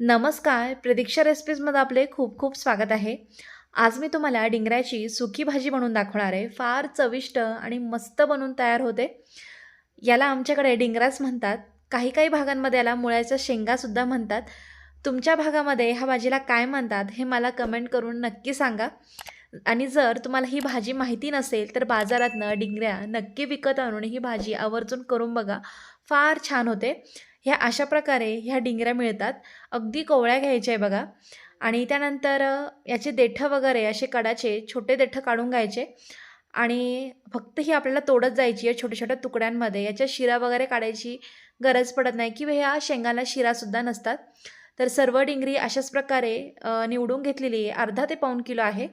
नमस्कार प्रतीक्षा रेसिपीजमध्ये आपले खूप खूप स्वागत आहे. आज मी तुम्हाला डिंगऱ्याची सुकी भाजी बनवून दाखवणार आहे. फार चविष्ट आणि मस्त बनवून तयार होते. याला आमच्याकडे डिंगराच म्हणतात. काही काही भागांमध्ये याला मुळ्याच्या शेंगासुद्धा म्हणतात. तुमच्या भागामध्ये ह्या भाजीला काय म्हणतात हे मला कमेंट करून नक्की सांगा. आणि जर तुम्हाला ही भाजी माहिती नसेल तर बाजारातनं डिंगऱ्या नक्की विकत आणून ही भाजी आवर्जून करून बघा. फार छान होते. ह्या अशा प्रकारे ह्या डिंगऱ्या मिळतात. अगदी कोवळ्या घ्यायच्या आहे बघा. आणि त्यानंतर याचे देठं वगैरे असे कडाचे छोटे देठं काढून घ्यायचे. आणि फक्त ही आपल्याला तोडत जायची आहे छोट्या छोट्या तुकड्यांमध्ये. याच्या शिरा वगैरे काढायची गरज पडत नाही किंवा ह्या शेंगाला शिरासुद्धा नसतात. तर सर्व डिंगरी अशाच प्रकारे निवडून घेतलेली आहे. अर्धा ते पाऊण किलो आहे.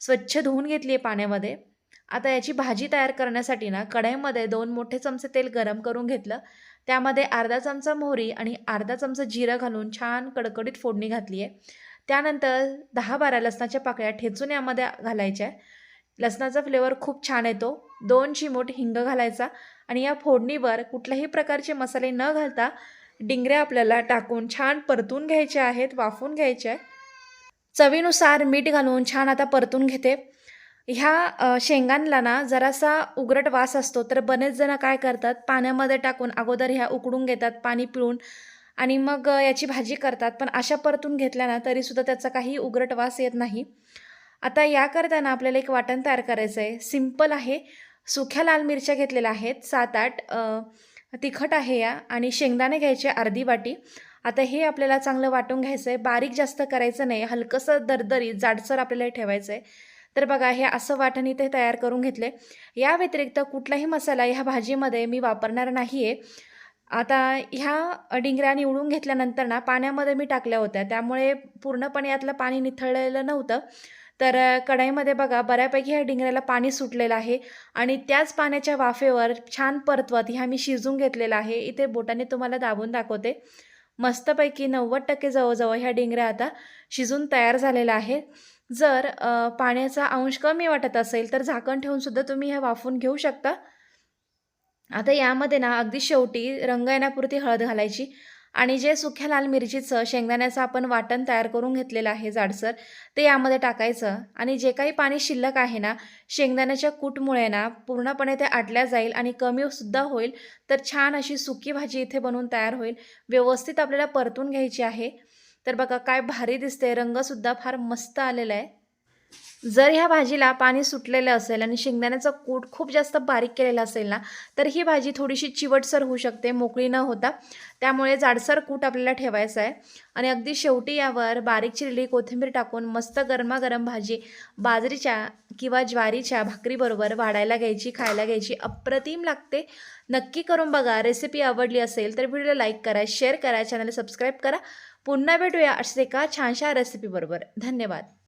स्वच्छ धुवून घेतली आहे पाण्यामध्ये. आता याची भाजी तयार करण्यासाठी ना कढईमध्ये दोन मोठे चमचे तेल गरम करून घेतलं. त्यामध्ये अर्धा चमचा मोहरी आणि अर्धा चमचा जिरं घालून छान कडकडीत फोडणी घातली आहे त्यानंतर दहा बारा लसणाच्या पाकळ्या ठेचून यामध्ये घालायच्या. आहे लसणाचा फ्लेवर खूप छान येतो. दोन चिमूट हिंग घालायचा आणि या फोडणीवर कुठल्याही प्रकारचे मसाले न घालता डिंगऱ्या आपल्याला टाकून छान परतून घ्यायच्या आहेत वाफून घ्यायच्या आहे चवीनुसार मीठ घालून छान आता परतून घेते. ह्या शेंगांला शेंगांना ना जरासा उग्रट वास असतो तर बरेच जण काय करतात पाण्यामध्ये टाकून अगोदर ह्या उकडून घेतात पाणी पिळून आणि मग याची भाजी करतात. पण अशा परतून घेतल्या ना तरीसुद्धा त्याचा काही उग्रट वास येत नाही. आता या करताना आपल्याला एक वाटण तयार करायचं आहे सिंपल आहे. सुख्या लाल मिरच्या घेतलेल्या आहेत सात आठ तिखट आहे या आणि शेंगदाणे घ्यायचे अर्धी वाटी. आता हे आपल्याला चांगलं वाटून घ्यायचं आहे बारीक जास्त करायचं नाही. हलकंसं दरदरी जाडसर आपल्याला ठेवायचं आहे तर बघा हे असं वाटण इथे तयार करून घेतले. या व्यतिरिक्त कुठलाही मसाला ह्या भाजीमध्ये मी वापरणार नाही आहे आता ह्या डिंगऱ्या निवडून घेतल्यानंतर ना पाण्यामध्ये मी टाकल्या होत्या. त्यामुळे पूर्णपणे यातलं पाणी निथळलेलं नव्हतं. तर कढाईमध्ये कढईमध्ये बघा बऱ्यापैकी ह्या डिंगऱ्याला पाणी सुटलेलं आहे. आणि त्याच पाण्याच्या वाफेवर छान परतवत ह्या मी शिजून घेतलेला आहे. इथे बोटाने तुम्हाला दाबून दाखवते. मस्तपैकी नव्वद टक्के जवळजवळ ह्या डिंगऱ्या आता शिजून तयार झालेल्या आहेत. जर पाण्याचा अंश कमी वाटत असेल तर झाकण ठेवून सुद्धा तुम्ही हे वाफून घेऊ शकता. आता यामध्ये ना अगदी शेवटी रंग येण्यापुरती हळद घालायची आणि जे सुख्या लाल मिरचीचं शेंगदाण्याचं आपण वाटण तयार करून घेतलेलं आहे जाडसर ते यामध्ये टाकायचं आणि जे काही पाणी शिल्लक आहे ना शेंगदाण्याच्या कूटमुळे ना पूर्णपणे ते आटल्या जाईल आणि कमी सुद्धा होईल. तर छान अशी सुकी भाजी इथे बनवून तयार होईल. व्यवस्थित आपल्याला परतून घ्यायची आहे. तर बघा काय भारी दिसते रंगसुद्धा फार मस्त आलेला आहे. जर ह्या भाजीला पाणी सुटलेलं असेल आणि शेंगदाण्याचा कूट खूप जास्त बारीक केलेला असेल ना तर ही भाजी थोडीशी चिवटसर होऊ शकते मोकळी न होता. त्यामुळे जाडसर कूट आपल्याला ठेवायचा आहे. आणि अगदी शेवटी यावर बारीक चिरलेली कोथिंबीर टाकून मस्त गरमागरम भाजी बाजरीच्या किंवा ज्वारीच्या भाकरीबरोबर वाढायला घ्यायची खायला घ्यायची अप्रतिम लागते. नक्की करून बघा रेसिपी आवडली असेल तर व्हिडिओला लाईक करा शेअर करा चॅनल सबस्क्राईब करा. पुन्हा भेटूया असे एका छानशा रेसिपीबरोबर. धन्यवाद.